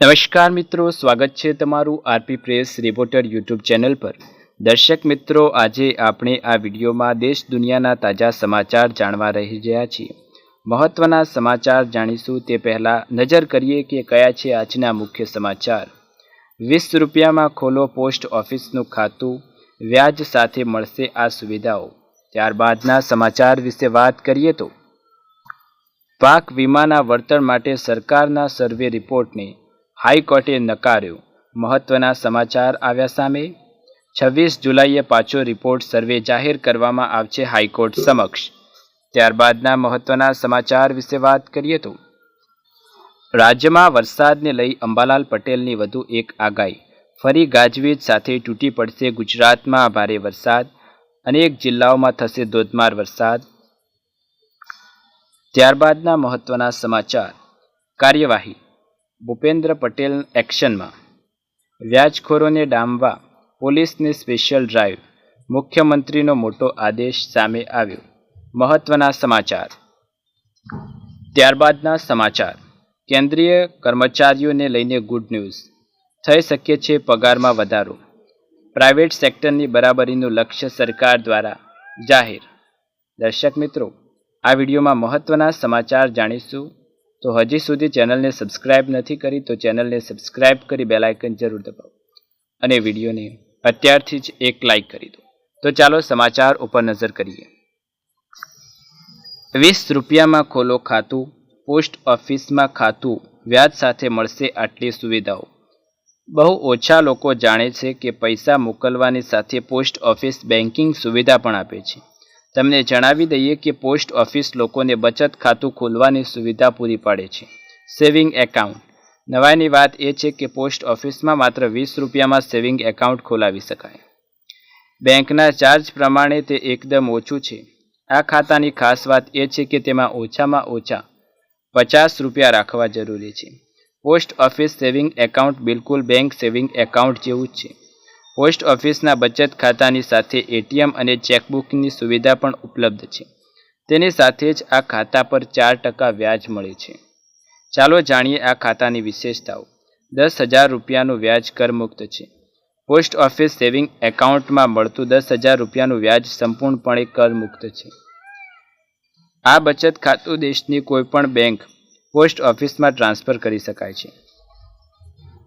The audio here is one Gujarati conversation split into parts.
નમસ્કાર મિત્રો, સ્વાગત છે તમારું RP press reporter YouTube channel પર. દર્શક મિત્રો, આજે આપણે આ વિડીયોમાં દેશ દુનિયાના તાજા સમાચાર જાણવા રહી રહ્યા છીએ. મહત્વના સમાચાર જાણીશું તે પહેલાં નજર કરીએ કે કયા છે આજના મુખ્ય સમાચાર. વીસ રૂપિયામાં ખોલો પોસ્ટ ઓફિસનું ખાતું, વ્યાજ સાથે મળશે આ સુવિધાઓ. ત્યારબાદના સમાચાર વિશે વાત કરીએ તો, પાક વીમાના વળતર માટે સરકારના સર્વે રિપોર્ટને હાઈકોર્ટે નકાર્યો. મહત્વના સમાચાર આવ્યા સામે છવ્વીસ જુલાઈએ પાછો રિપોર્ટ સર્વે જાહેર કરવામાં આવશે હાઈકોર્ટ સમક્ષ. ત્યારબાદના મહત્વના સમાચાર વિશે વાત કરીએ તો, રાજ્યમાં વરસાદને લઈ અંબાલાલ પટેલની વધુ એક આગાહી. ફરી ગાજવીજ સાથે તૂટી પડશે ગુજરાતમાં ભારે વરસાદ. અનેક જિલ્લાઓમાં થશે ધોધમાર વરસાદ. ત્યારબાદના મહત્વના સમાચાર. કાર્યવાહી. ભૂપેન્દ્ર પટેલ એક્શનમાં. વ્યાજખોરોને ડામવા પોલીસની સ્પેશિયલ ડ્રાઈવ, મુખ્યમંત્રીનો મોટો આદેશ સામે આવ્યો. મહત્વના સમાચાર. ત્યારબાદના સમાચાર. કેન્દ્રીય કર્મચારીઓને લઈને ગુડ ન્યૂઝ. થઈ શકે છે પગારમાં વધારો. પ્રાઇવેટ સેક્ટરની બરાબરીનું લક્ષ્ય સરકાર દ્વારા જાહેર. દર્શક મિત્રો, આ વિડીયોમાં મહત્વના સમાચાર જાણીશું. તો હજી સુધી ચેનલને સબસ્ક્રાઇબ નથી કરી તો ચેનલને સબસ્ક્રાઇબ કરી બેલ આઇકન જરૂર દબાવો. અને વિડીયોને અત્યારથી જ એક લાઈક કરી દો. તો ચાલો સમાચાર ઉપર નજર કરીએ. વીસ રૂપિયામાં ખોલો ખાતું, પોસ્ટ ઓફિસમાં ખાતું, વ્યાજ સાથે મળશે આટલી સુવિધાઓ. બહુ ઓછા લોકો જાણે છે કે પૈસા મોકલવાની સાથે પોસ્ટ ઓફિસ બેન્કિંગ સુવિધા પણ આપે છે. તમને જણાવી દઈએ કે પોસ્ટ ઓફિસ લોકોને બચત ખાતું ખોલવાની સુવિધા પૂરી પાડે છે. Saving account. નવાઈની વાત એ છે કે પોસ્ટ ઓફિસમાં માત્ર વીસ રૂપિયામાં સેવિંગ એકાઉન્ટ ખોલાવી શકાય. બેંકના ચાર્જ પ્રમાણે તે એકદમ ઓછું છે. આ ખાતાની ખાસ વાત એ છે કે તેમાં ઓછામાં ઓછા પચાસ રૂપિયા રાખવા જરૂરી છે. પોસ્ટ ઓફિસ સેવિંગ એકાઉન્ટ બિલકુલ બેંક સેવિંગ એકાઉન્ટ જેવું જ છે. પોસ્ટ ઓફિસના બચત ખાતાની સાથે એટીએમ અને ચેકબુકની સુવિધા પણ ઉપલબ્ધ છે. તેની સાથે જ આ ખાતા પર ચાર ટકા વ્યાજ મળે છે. ચાલો જાણીએ આ ખાતાની વિશેષતાઓ. દસ હજાર રૂપિયાનું વ્યાજ કરમુક્ત છે. પોસ્ટ ઓફિસ સેવિંગ એકાઉન્ટમાં મળતું દસ હજાર રૂપિયાનું વ્યાજ સંપૂર્ણપણે કરમુક્ત છે. આ બચત ખાતું દેશની કોઈપણ બેંક પોસ્ટ ઓફિસમાં ટ્રાન્સફર કરી શકાય છે.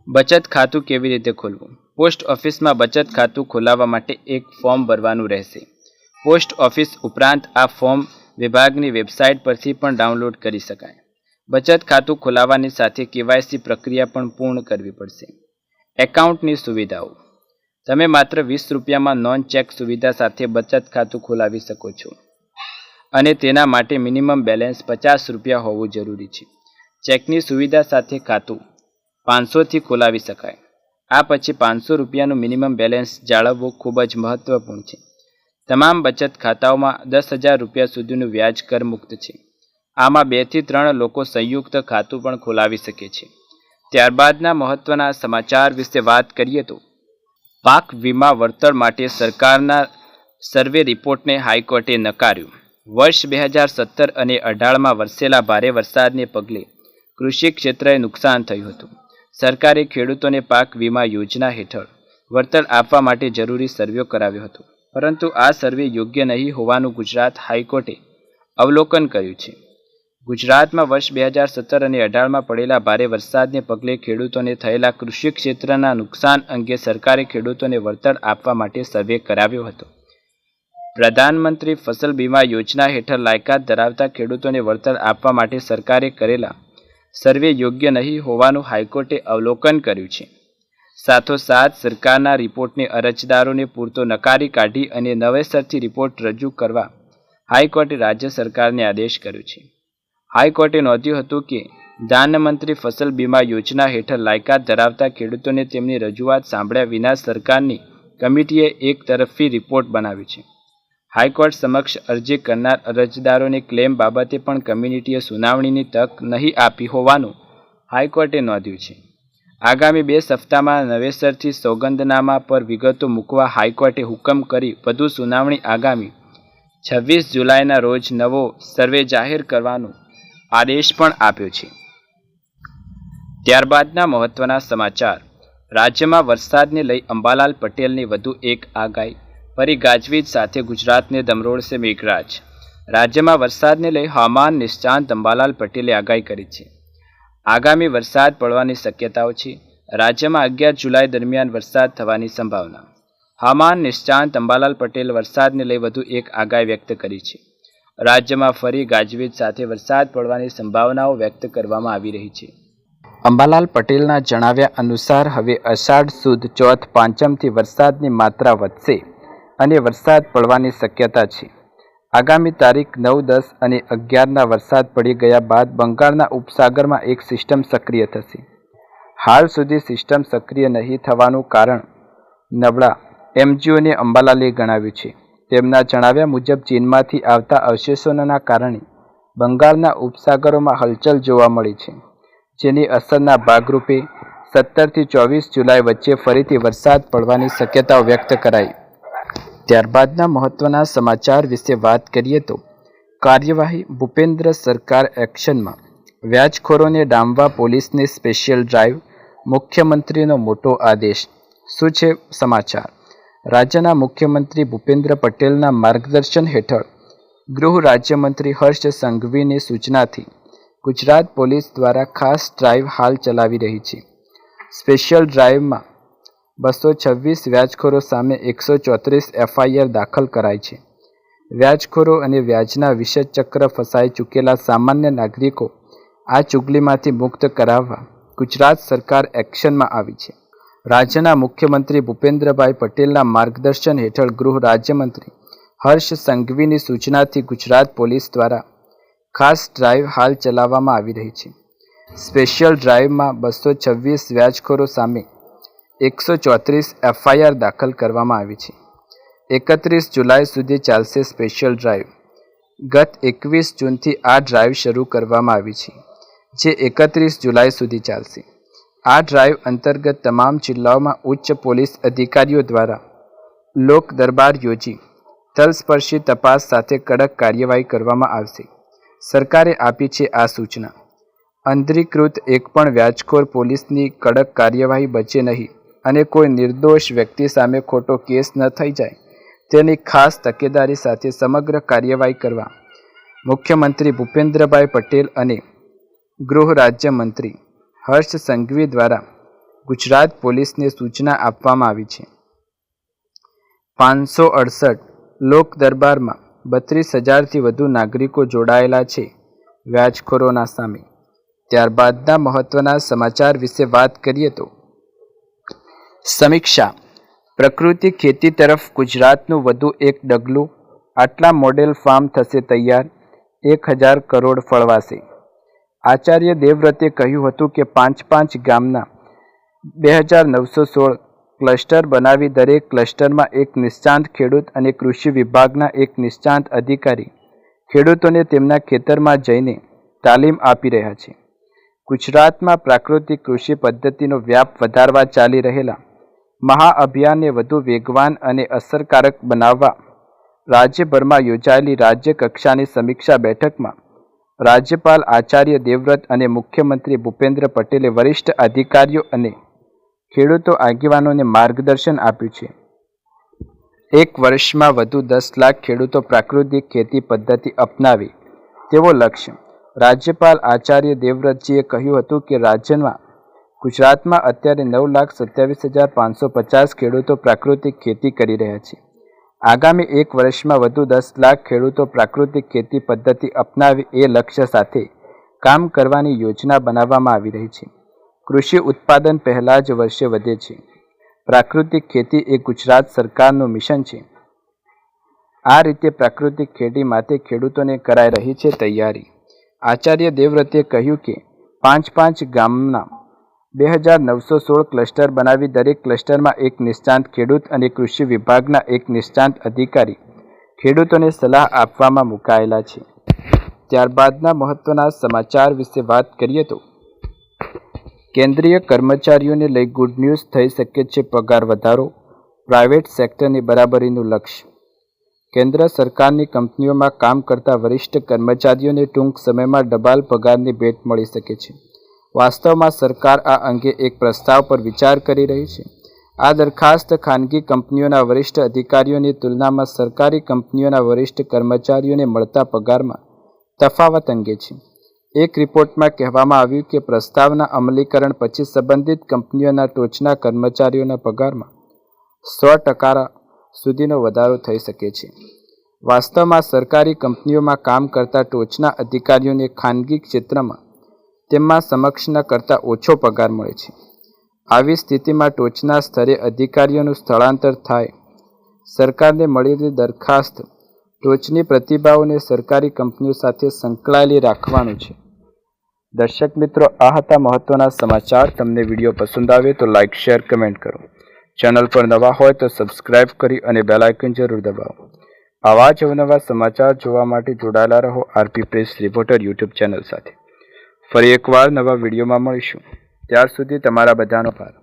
બચત ખાતું કેવી રીતે ખોલવું? પોસ્ટ ઓફિસમાં બચત ખાતું ખોલાવવા માટે એક ફોર્મ ભરવાનું રહેશે. પોસ્ટ ઓફિસ ઉપરાંત આ ફોર્મ વિભાગની વેબસાઇટ પરથી પણ ડાઉનલોડ કરી શકાય. બચત ખાતું ખોલાવવાની સાથે કેવાયસી પ્રક્રિયા પણ પૂર્ણ કરવી પડશે. એકાઉન્ટની સુવિધાઓ. તમે માત્ર વીસ રૂપિયામાં નોન ચેક સુવિધા સાથે બચત ખાતું ખોલાવી શકો છો. અને તેના માટે મિનિમમ બેલેન્સ પચાસ રૂપિયા હોવું જરૂરી છે. ચેકની સુવિધા સાથે ખાતું પાંચસોથી ખોલાવી શકાય. આ પછી પાંચસો રૂપિયાનું મિનિમમ બેલેન્સ જાળવવું ખૂબ જ મહત્વપૂર્ણ છે. તમામ બચત ખાતાઓમાં દસ હજાર રૂપિયા સુધીનું વ્યાજ કર મુક્ત છે. આમાં બેથી ત્રણ લોકો સંયુક્ત ખાતું પણ ખોલાવી શકે છે. ત્યારબાદના મહત્વના સમાચાર વિશે વાત કરીએ તો, પાક વીમા વળતર માટે સરકારના સર્વે રિપોર્ટને હાઈકોર્ટે નકાર્યું. વર્ષ બે હજાર સત્તર અને અઢારમાં વરસેલા ભારે વરસાદને પગલે કૃષિ ક્ષેત્રએ નુકસાન થયું હતું. સરકારે ખેડૂતોને પાક વીમા યોજના હેઠળ વળતર આપવા માટે જરૂરી સર્વે કરાવ્યો હતો. પરંતુ આ સર્વે યોગ્ય નહીં હોવાનું ગુજરાત હાઈકોર્ટે અવલોકન કર્યું છે. ગુજરાતમાં વર્ષ બે હજાર સત્તર અને અઢારમાં પડેલા ભારે વરસાદને પગલે ખેડૂતોને થયેલા કૃષિ ક્ષેત્રના નુકસાન અંગે સરકારે ખેડૂતોને વળતર આપવા માટે સર્વે કરાવ્યો હતો. પ્રધાનમંત્રી ફસલ બીમા યોજના હેઠળ લાયકાત ધરાવતા ખેડૂતોને વળતર આપવા માટે સરકારે કરેલા સર્વે યોગ્ય નહીં હોવાનું હાઈકોર્ટે અવલોકન કર્યું છે. સાથોસાથ, સરકારના રિપોર્ટને અરજદારોને પૂરતો નકારી કાઢી અને નવેસરથી રિપોર્ટ રજૂ કરવા હાઈકોર્ટે રાજ્ય સરકારને આદેશ કર્યો છે. હાઈકોર્ટે નોંધ્યું હતું કે પ્રધાનમંત્રી ફસલ બીમા યોજના હેઠળ લાયકાત ધરાવતા ખેડૂતોને તેમની રજૂઆત સાંભળ્યા વિના સરકારની કમિટીએ એક તરફી રિપોર્ટ બનાવ્યો છે. હાઈકોર્ટ સમક્ષ અરજી કરનાર અરજદારોને ક્લેમ બાબતે પણ કમ્યુનિટીએ સુનાવણીની તક નહીં આપી હોવાનું હાઈકોર્ટે નોંધ્યું છે. આગામી બે સપ્તાહમાં નવેસરથી સોગંદનામા પર વિગતો મૂકવા હાઈકોર્ટે હુકમ કરી વધુ સુનાવણી આગામી છવ્વીસ જુલાઈના રોજ નવો સર્વે જાહેર કરવાનો આદેશ પણ આપ્યો છે. ત્યારબાદના મહત્વના સમાચાર. રાજ્યમાં વરસાદને લઈ અંબાલાલ પટેલની વધુ એક આગાહી ફરી ગાજવીજ સાથે ગુજરાતને દમરોળશે મેઘરાજ. રાજ્યમાં વરસાદને લઈ હવામાન નિષ્ણાંત અંબાલાલ પટેલે આગાહી કરી છે. આગામી વરસાદ પડવાની શક્યતાઓ છે. રાજ્યમાં અગિયાર જુલાઈ દરમિયાન વરસાદ થવાની સંભાવના. હવામાન નિષ્ણાંત અંબાલાલ પટેલ વરસાદને લઈ વધુ એક આગાહી વ્યક્ત કરી છે. રાજ્યમાં ફરી ગાજવીજ સાથે વરસાદ પડવાની સંભાવનાઓ વ્યક્ત કરવામાં આવી રહી છે. અંબાલાલ પટેલના જણાવ્યા અનુસાર હવે અષાઢ સુદ ચોથ પાંચમથી વરસાદની માત્રા વધશે. અને વરસાદ પડવાની શક્યતા છે. આગામી તારીખ નવ, દસ અને અગિયારના વરસાદ પડી ગયા બાદ બંગાળના ઉપસાગરમાં એક સિસ્ટમ સક્રિય થશે. હાલ સુધી સિસ્ટમ સક્રિય નહીં થવાનું કારણ નબળા એમજીઓને અંબાલાલે ગણાવ્યું છે. તેમના જણાવ્યા મુજબ ચીનમાંથી આવતા અવશેષોના કારણે બંગાળના ઉપસાગરોમાં હલચલ જોવા મળી છે. જેની અસરના ભાગરૂપે સત્તરથી ચોવીસ જુલાઈ વચ્ચે ફરીથી વરસાદ પડવાની શક્યતાઓ વ્યક્ત કરાઈ. ત્યારબાદના મહત્વના સમાચાર વિશે વાત કરીએ તો કાર્યવાહી ભૂપેન્દ્ર સરકાર એક્શનમાં. વ્યાજખોરોને ડામવા પોલીસની સ્પેશિયલ ડ્રાઈવ, મુખ્યમંત્રીનો મોટો આદેશ. શું છે સમાચાર? રાજ્યના મુખ્યમંત્રી ભૂપેન્દ્ર પટેલના માર્ગદર્શન હેઠળ ગૃહ રાજ્યમંત્રી હર્ષ સંઘવીની સૂચનાથી ગુજરાત પોલીસ દ્વારા ખાસ ડ્રાઈવ હાલ ચલાવી રહી છે. સ્પેશિયલ ડ્રાઈવમાં બસો છવ્વીસ વ્યાજખોરો સામે એકસો ચોત્રીસ એફઆઈઆર દાખલ કરાઈ છે. વ્યાજખોરો અને વ્યાજના વિષચક્ર ફસાઈ ચૂકેલા સામાન્ય નાગરિકો આ ચુગલીમાંથી મુક્ત કરાવવા ગુજરાત સરકાર એક્શનમાં આવી છે. રાજ્યના મુખ્યમંત્રી ભૂપેન્દ્રભાઈ પટેલના માર્ગદર્શન હેઠળ ગૃહ રાજ્યમંત્રી હર્ષ સંઘવીની સૂચનાથી ગુજરાત પોલીસ દ્વારા ખાસ ડ્રાઈવ હાલ ચલાવવામાં આવી રહી છે. સ્પેશિયલ ડ્રાઈવમાં બસો છવ્વીસ વ્યાજખોરો સામે એકસો ચોત્રીસ એફઆઈઆર દાખલ કરવામાં આવી છે. એકત્રીસ જુલાઈ સુધી ચાલશે સ્પેશિયલ ડ્રાઈવ. ગત એકવીસ જૂનથી આ ડ્રાઈવ શરૂ કરવામાં આવી છે, જે એકત્રીસ જુલાઈ સુધી ચાલશે. આ ડ્રાઈવ અંતર્ગત તમામ જિલ્લાઓમાં ઉચ્ચ પોલીસ અધિકારીઓ દ્વારા લોક દરબાર યોજી તલસ્પર્શી તપાસ સાથે કડક કાર્યવાહી કરવામાં આવશે. સરકારે આપી છે આ સૂચના. અંધરીકૃત એક પણ વ્યાજખોર પોલીસની કડક કાર્યવાહી બચે નહીં. અને કોઈ નિર્દોષ વ્યક્તિ સામે ખોટો કેસ ન થઈ જાય, તેની ખાસ તકેદારી સાથે સમગ્ર કાર્યવાહી કરવા મુખ્યમંત્રી ભૂપેન્દ્રભાઈ પટેલ અને ગૃહ રાજ્યમંત્રી હર્ષ સંઘવી દ્વારા ગુજરાત પોલીસને સૂચના આપવામાં આવી છે. પાંચસો અડસઠ લોક દરબારમાં બત્રીસ હજારથી વધુ નાગરિકો જોડાયેલા છે વ્યાજખોરોના સામે. ત્યારબાદના મહત્વના સમાચાર વિશે વાત કરીએ તો સમીક્ષા. પ્રકૃતિ ખેતી તરફ ગુજરાતનું વધુ એક ડગલું. આટલા મોડેલ ફાર્મ થશે તૈયાર. એક હજાર કરોડ ફળવાશે. આચાર્ય દેવવ્રતે કહ્યું હતું કે પાંચ પાંચ ગામના બે હજાર નવસો સોળ ક્લસ્ટર બનાવી દરેક ક્લસ્ટરમાં એક નિષ્ણાંત ખેડૂત અને કૃષિ વિભાગના એક નિષ્ણાંત અધિકારી ખેડૂતોને તેમના ખેતરમાં જઈને તાલીમ આપી રહ્યા છે. ગુજરાતમાં પ્રાકૃતિક કૃષિ પદ્ધતિનો વ્યાપ વધારવા ચાલી રહેલા. મહાઅભિયાનને વધુ વેગવાન અને અસરકારક બનાવવા રાજ્યભરમાં યોજાયેલી રાજ્ય કક્ષાની સમીક્ષા બેઠકમાં રાજ્યપાલ આચાર્ય દેવવ્રત અને મુખ્યમંત્રી ભૂપેન્દ્ર પટેલે વરિષ્ઠ અધિકારીઓ અને ખેડૂતો આગેવાનોને માર્ગદર્શન આપ્યું છે. એક વર્ષમાં વધુ દસ લાખ ખેડૂતો પ્રાકૃતિક ખેતી પદ્ધતિ અપનાવે તેવો લક્ષ્ય રાજ્યપાલ આચાર્ય દેવવ્રતજીએ કહ્યું હતું કે રાજ્યમાં, ગુજરાતમાં અત્યારે નવ લાખ સત્યાવીસ હજાર પાંચસો પચાસ ખેડૂતો પ્રાકૃતિક ખેતી કરી રહ્યા છે. આગામી એક વર્ષમાં વધુ દસ લાખ ખેડૂતો પ્રાકૃતિક ખેતી પદ્ધતિ અપનાવી એ લક્ષ્ય સાથે કામ કરવાની યોજના બનાવવામાં આવી રહી છે. કૃષિ ઉત્પાદન પહેલાં જ વર્ષે વધે છે. પ્રાકૃતિક ખેતી એ ગુજરાત સરકારનું મિશન છે. આ રીતે પ્રાકૃતિક ખેતી માટે ખેડૂતોને કરાઈ રહી છે તૈયારી. આચાર્ય દેવવ્રતે કહ્યું કે, પાંચ પાંચ ગામના બે હજાર નવસો સોળ ક્લસ્ટર બનાવી દરેક ક્લસ્ટરમાં એક નિષ્ણાંત ખેડૂત અને કૃષિ વિભાગના એક નિષ્ણાંત અધિકારી ખેડૂતોને સલાહ આપવામાં મુકાયેલા છે. ત્યારબાદના મહત્વના સમાચાર વિશે વાત કરીએ તો, કેન્દ્રીય કર્મચારીઓને લઈ ગુડ ન્યૂઝ થઈ શકે છે પગાર વધારો, પ્રાઇવેટ સેક્ટરની બરાબરીનું લક્ષ્ય કેન્દ્ર સરકારની કંપનીઓમાં કામ કરતા વરિષ્ઠ કર્મચારીઓને ટૂંક સમયમાં ડબાલ પગારની ભેટ મળી શકે છે. વાસ્તવમાં સરકાર આ અંગે એક પ્રસ્તાવ પર વિચાર કરી રહી છે. આ દરખાસ્ત ખાનગી કંપનીઓના વરિષ્ઠ અધિકારીઓની તુલનામાં સરકારી કંપનીઓના વરિષ્ઠ કર્મચારીઓને મળતા પગારમાં તફાવત અંગે છે. એક રિપોર્ટમાં કહેવામાં આવ્યું કે પ્રસ્તાવના અમલીકરણ પછી સંબંધિત કંપનીઓના ટોચના કર્મચારીઓના પગારમાં સો ટકા સુધીનો વધારો થઈ શકે છે. વાસ્તવમાં સરકારી કંપનીઓમાં કામ કરતા ટોચના અધિકારીઓને ખાનગી ક્ષેત્રમાં તેમના સમક્ષના કરતાં ઓછો પગાર મળે છે. આવી સ્થિતિમાં ટોચના સ્તરે અધિકારીઓનું સ્થળાંતર થાય, સરકારને મળેલી દરખાસ્ત, ટોચની પ્રતિભાઓને સરકારી કંપનીઓ સાથે સંકળાયેલી રાખવાનું છે. દર્શક મિત્રો, આ હતા મહત્વના સમાચાર. તમને વીડિયો પસંદ આવે તો લાઇક શેર, કમેન્ટ કરો. ચેનલ પર નવા હોય તો સબસ્ક્રાઇબ કરી અને બેલાયકન જરૂર દબાવો. આવા જ અવનવા સમાચાર જોવા માટે જોડાયેલા રહો RP press reporter YouTube channel સાથે. ફરી એકવાર નવા વિડીયોમાં મળીશું. ત્યાર સુધી તમારા બધાનો આભાર.